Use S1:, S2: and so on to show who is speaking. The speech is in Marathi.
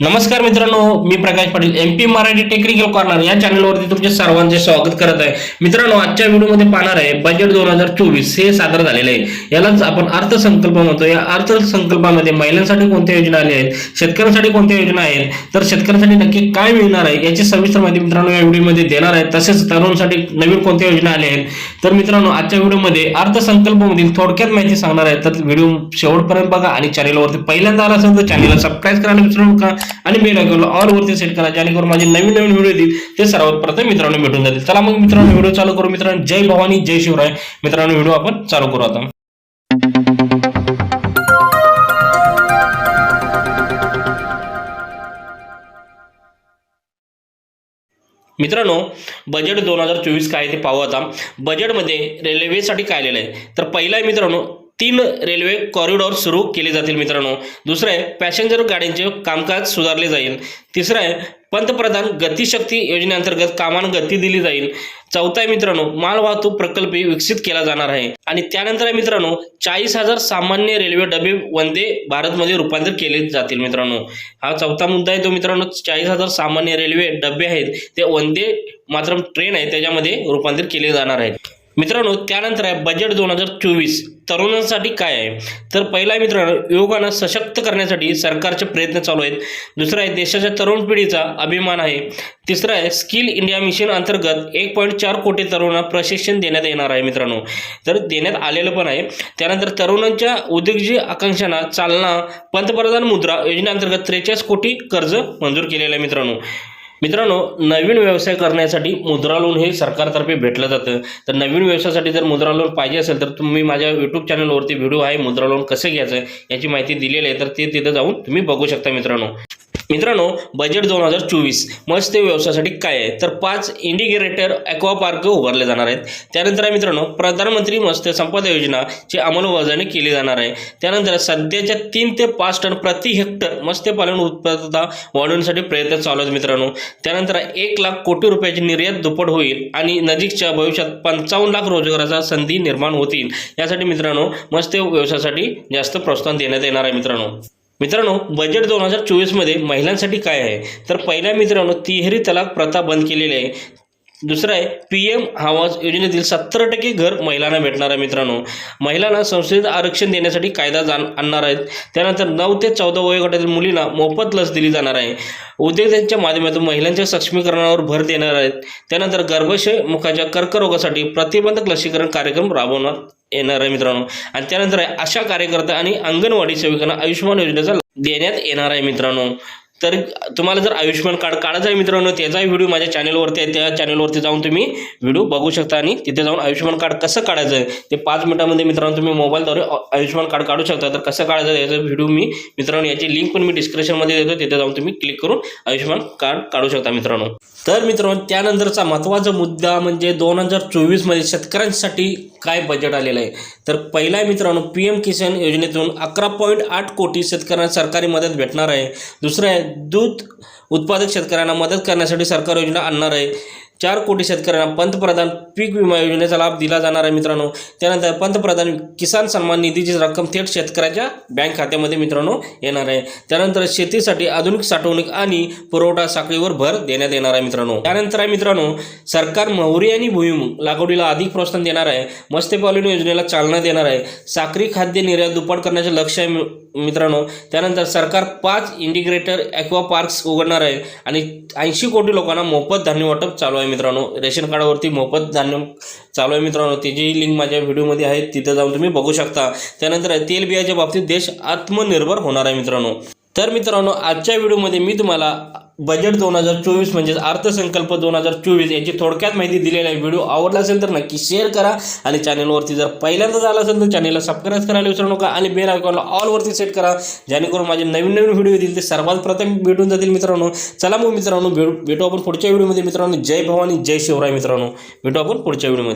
S1: नमस्कार मित्रांनो मी Prakash Patil M P Marathi technical corner या चॅनलवरती तुमचे सर्वांचे स्वागत करत आहे. मित्रांनो आजच्या व्हिडिओमध्ये पाहणार आहे बजेट दोन हजार चोवीस हे सादर झालेले आहे. यालाच आपण अर्थसंकल्प म्हणतो. या अर्थसंकल्पामध्ये महिलांसाठी कोणत्या योजना आल्या आहेत? शेतकऱ्यांसाठी कोणत्या योजना आहेत? तर शेतकऱ्यांसाठी नक्की काय मिळणार आहे याची सविस्तर माहिती मित्रांनो या व्हिडिओमध्ये देणार आहे. तसेच तरुणांसाठी नवीन कोणत्या योजना आल्या आहेत? तर मित्रांनो आजच्या व्हिडिओमध्ये अर्थसंकल्पामधील थोडक्यात माहिती सांगणार आहे. तर व्हिडिओ शेवटपर्यंत बघा आणि चॅनलवरती पहिल्यांदा आला असेल तर चॅनलला सबस्क्राईब करायला विसरू नका आणि बेल आयकॉनला ऑल वरती सेट करा जेणेकरून माझे नवीन नवीन व्हिडिओ येतील ते सर्वात प्रथम मित्रांनो भेटून जातील. चला मग मित्रांनो व्हिडिओ चालू करू. मित्रांनो जय भवानी जय शिवराय. मित्रांनो व्हिडिओ आपण चालू करू आता. मित्रांनो बजेट दोन हजार चोवीस काय ते पाहू आता. बजेटमध्ये रेल्वेसाठी काय आलेलं आहे? तर पहिला आहे मित्रांनो तीन रेल्वे कॉरिडॉर सुरू केले जातील मित्रांनो. दुसरं आहे पॅसेंजर गाड्यांचे कामकाज सुधारले जाईल. तिसरं आहे पंतप्रधान गतिशक्ती योजनेअंतर्गत कामांना गती दिली जाईल. चौथा आहे मित्रांनो मालवाहतूक प्रकल्प विकसित केला जाणार आहे. आणि त्यानंतर आहे मित्रांनो चाळीस हजार सामान्य रेल्वे डबे वंदे भारतमध्ये रूपांतर केले जातील मित्रांनो. हा चौथा मुद्दा आहे तो मित्रांनो चाळीस हजार सामान्य रेल्वे डबे आहेत ते वंदे मात्र ट्रेन आहे त्याच्यामध्ये रूपांतर केले जाणार आहेत मित्रांनो त्यानंतर आहे बजेट दोन हजार चोवीस. तरुणांसाठी काय आहे? तर पहिला मित्रांनो युवकांना सशक्त करण्यासाठी सरकारचे प्रयत्न चालू आहेत. दुसरा आहे देशाच्या तरुण पिढीचा अभिमान आहे. तिसरं आहे स्किल इंडिया मिशन अंतर्गत एक पॉईंट चार कोटी तरुणांना प्रशिक्षण देण्यात येणार आहे मित्रांनो. तर देण्यात आलेलं पण आहे. त्यानंतर तरुणांच्या उद्योगजी आकांक्षांना चालना पंतप्रधान मुद्रा योजनेअंतर्गत त्रेचाळीस कोटी कर्ज मंजूर केलेलं आहे मित्रांनो. मित्रांनो नवीन व्यवसाय करण्यासाठी मुद्रा लोन हे सरकारतर्फे भेटलं जातं. तर नवीन व्यवसायासाठी जर मुद्रा लोन पाहिजे असेल तर तुम्ही माझ्या यूट्यूब चॅनलवरती व्हिडिओ आहे मुद्रा लोन कसं घ्यायचं याची माहिती दिलेली आहे तर ते तिथं जाऊन तुम्ही बघू शकता मित्रांनो. मित्रांनो बजेट दोन हजार चोवीस. मत्स्य व्यवसायासाठी काय आहे? तर पाच इंडिग्रेटर ॲक्वा पार्क उभारले जाणार आहेत. त्यानंतर आहे मित्रांनो प्रधानमंत्री मत्स्य संपदा योजनाची अंमलबजावणी केली जाणार आहे. त्यानंतर सध्याच्या तीन ते पाच टन प्रति हेक्टर मत्स्यपालन उत्पादकता वाढवण्यासाठी प्रयत्न चालू आहेत मित्रांनो. त्यानंतर एक लाख कोटी रुपयाची निर्यात दुप्पट होईल आणि नजीकच्या भविष्यात पंचावन्न लाख रोजगाराच्या संधी निर्माण होतील. यासाठी मित्रांनो मत्स्य व्यवसायासाठी जास्त प्रोत्साहन देण्यात येणार आहे मित्रांनो. मित्रांनो बजेट दोन हजार चोवीसमध्ये महिलांसाठी काय आहे? तर पहिल्या मित्रांनो तिहेरी तलाक प्रथा बंद केलेली आहे. दुसरं आहे पी एम आवास योजनेतील सत्तर टक्के घर महिलांना भेटणार आहे मित्रांनो. महिलांना संसदेत आरक्षण देण्यासाठी कायदा जाण आणणार आहेत. त्यानंतर नऊ ते चौदा वयोगटातील मुलींना मोफत लस दिली जाणार आहे. उद्योजकांच्या माध्यमातून महिलांच्या सक्षमीकरणावर भर देणार आहेत. त्यानंतर गर्भाशय मुखाच्या कर्करोगासाठी प्रतिबंधक लसीकरण कार्यक्रम राबवणार येणार आहे मित्रांनो. आणि त्यानंतर आहे अशा कार्यकर्ता आणि अंगणवाडी सेविकांना आयुष्यमान योजनेचा देण्यात येणार आहे मित्रांनो. तर तुम्हाला जर आयुष्यमान कार्ड काढायचं आहे मित्रांनो त्याचाही व्हिडिओ माझ्या चॅनलवरती आहे. त्या चॅनलवरती जाऊन तुम्ही व्हिडिओ बघू शकता आणि तिथे जाऊन आयुष्यमान कार्ड कसं काढायचं आहे ते पाच मिनिटामध्ये मित्रांनो तुम्ही मोबाईलद्वारे आयुष्यमान कार्ड काढू शकता. तर कसं काढायचं याचा व्हिडिओ मी मित्रांनो याची लिंक पण मी डिस्क्रिप्शनमध्ये देतो. तिथे जाऊन तुम्ही क्लिक करून आयुष्यमान कार्ड काढू शकता मित्रांनो. तर मित्रांनो त्यानंतरचा महत्त्वाचा मुद्दा म्हणजे दोन हजार चोवीसमध्ये शेतकऱ्यांसाठी काय बजेट आलेलं आहे? तर पहिला मित्रांनो पी एम किसान योजनेतून अकरा पॉईंट आठ कोटी शेतकऱ्यांना सरकारी मदत भेटणार आहे. दुसरं आहे दूध उत्पादक शेतकऱ्यांना मदत करण्यासाठी सरकार योजना आणणार आहे. चार कोटी शेतकऱ्यांना पंतप्रधान पीक विमा योजनेचा लाभ दिला जाणार आहे मित्रांनो. त्यानंतर पंतप्रधान किसान सन्मान निधीची रक्कम थेट शेतकऱ्याच्या बँक खात्यामध्ये मित्रांनो येणार आहे. त्यानंतर शेतीसाठी आधुनिक साठवणूक आणि पुरवठा साखळीवर भर देण्यात येणार आहे मित्रांनो. त्यानंतर आहे मित्रांनो सरकार मोहरी आणि भुईमुग लागवडीला अधिक प्रोत्साहन देणार आहे. मत्स्यपालन योजनेला चालना देणार आहे. साखरी खाद्य निर्यात दुप्पट करण्याचे लक्ष्य आहे मि- मित्रांनो. त्यानंतर सरकार पाच इंडिग्रेटर ॲक्वा पार्क्स उघडणार आहे आणि ऐंशी कोटी लोकांना मोफत धान्य वाटप चालू आहे मित्रांनो. रेशन कार्डावरती मोफत धान्य चालू आहे मित्रांनो. त्याची लिंक माझ्या व्हिडिओमध्ये आहे तिथं जाऊन तुम्ही बघू शकता. त्यानंतर तेलबियाच्या तेल बाबतीत देश आत्मनिर्भर होणार आहे मित्रांनो. तर मित्रांनो आजच्या व्हिडिओमध्ये मी तुम्हाला बजेट दोन हजार चोवीस म्हणजेच अर्थसंकल्प दोन हजार चोवीस याची थोडक्यात माहिती दिलेली आहे. व्हिडिओ आवडला असेल तर नक्की शेअर करा आणि चॅनलवरती जर पहिल्यांदा झाला असेल तर चॅनलला सबस्क्राईब करायला विसरू नका आणि बेल आयकॉनला ऑलवरती सेट करा. जेणेकरून माझे नवीन नवीन व्हिडिओ येतील ते सर्वात प्रथम भेटून जातील मित्रांनो. चला मग मित्रांनो भेटू भेटू आपण पुढच्या व्हिडिओमध्ये मित्रांनो. जय भवानी जय शिवराय मित्रांनो. भेटू आपण पुढच्या व्हिडिओमध्ये.